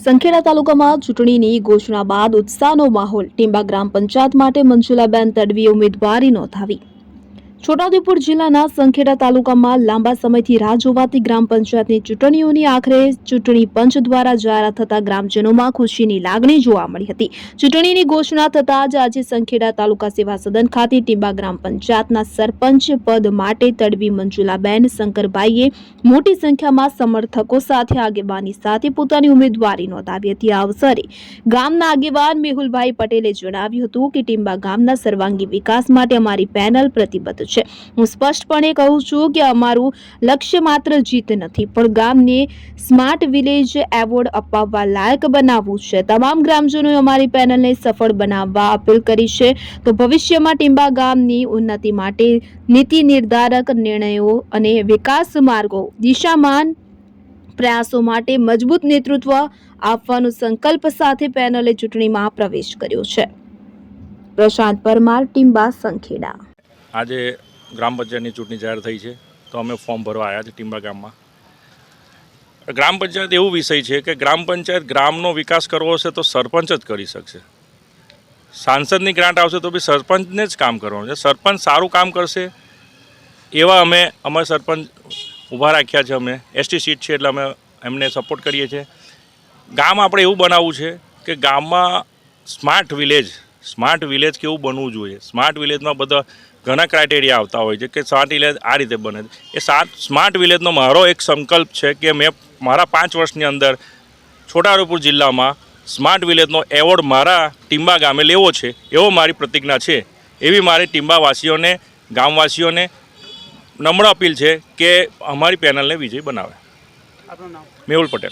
સંખેડા તાલુકામાં ચૂંટણીની ઘોષણા બાદ ઉત્સાહનો માહોલ ટીંબા ગ્રામ પંચાયત માટે મંજુલાબેન તડવીએ ઉમેદવારી નોંધાવી. છોટાઉદેપુર જિલ્લાના સંખેડા તાલુકામાં લાંબા સમયથી રાહ જોવાતી ગ્રામ પંચાયતની ચૂંટણીઓની આખરે ચૂંટણી પંચ દ્વારા જાહેરાત થતા ગ્રામજનોમાં ખુશીની લાગણી જોવા મળી હતી. ચૂંટણીની ઘોષણા થતાં જ આજે સંખેડા તાલુકા સેવા સદન ખાતે ટીંબા ગ્રામ પંચાયતના સરપંચ પદ માટે તડવી મંજુલાબેન શંકરભાઈએ મોટી સંખ્યામાં સમર્થકો સાથે આગેવાની સાથે પોતાની ઉમેદવારી નોંધાવી હતી. આ અવસરે ગામના આગેવાન મેહુલભાઈ પટેલે જણાવ્યું હતું કે ટીંબા ગામના સર્વાંગી વિકાસ માટે અમારી પેનલ પ્રતિબદ્ધ છે. હું સ્પષ્ટપણે કહું છું કે અમારું લક્ષ્ય માત્ર જીત નથી, પણ ગામને સ્માર્ટ વિલેજ એવોર્ડ અપાવવા લાયક બનાવવું છે. તમામ ગ્રામજનોએ અમારી પેનલને સફળ બનાવવા અપીલ કરી છે. તો ભવિષ્યમાં ટીંબા ગામની ઉન્નતિ માટે નીતિ નિર્ધારક નિર્ણયો અને વિકાસ માર્ગો દિશામાન પ્રયાસો માટે મજબૂત નેતૃત્વ આપવાનો સંકલ્પ સાથે પેનલે ચૂંટણીમાં પ્રવેશ કર્યો છે. પ્રશાંત પરમાર ટીમ્બા સંખેડા. આજે ગ્રામ પંચાયતની ચૂંટણી જાહેર થઈ છે, તો અમે ફોર્મ ભરવા આવ્યા છે ટીંબા ગામમાં. ગ્રામ પંચાયત એવું વિષય છે કે ગ્રામ પંચાયત ગ્રામનો વિકાસ કરવો હશે તો સરપંચ જ કરી શકશે. સાંસદની ગ્રાન્ટ આવશે તો બી સરપંચને જ કામ કરવાનું છે. સરપંચ સારું કામ કરશે, એવા અમે, અમારા સરપંચ ઊભા રાખ્યા છે અમે. એસટી સીટ છે એટલે અમે એમને સપોર્ટ કરીએ છીએ. ગામ આપણે એવું બનાવવું છે કે ગામમાં સ્માર્ટ વિલેજ સ્માર્ટ વિલેજ કેવું બનવું જોઈએ? સ્માર્ટ વિલેજમાં બધા ઘણા ક્રાઇટેરિયા આવતા હોય છે કે સ્માર્ટ વિલેજ આ રીતે બને એ સાત સ્માર્ટ વિલેજનો મારો એક સંકલ્પ છે કે મેં મારા પાંચ વર્ષની અંદર છોટાઉદેપુર જિલ્લામાં સ્માર્ટ વિલેજનો એવોર્ડ મારા ટીંબા ગામે લેવો છે એવો મારી પ્રતિજ્ઞા છે. એવી મારી ટીંબાવાસીઓને ગામવાસીઓને નમ્ર અપીલ છે કે અમારી પેનલને વિજય બનાવે. મેહુલ પટેલ.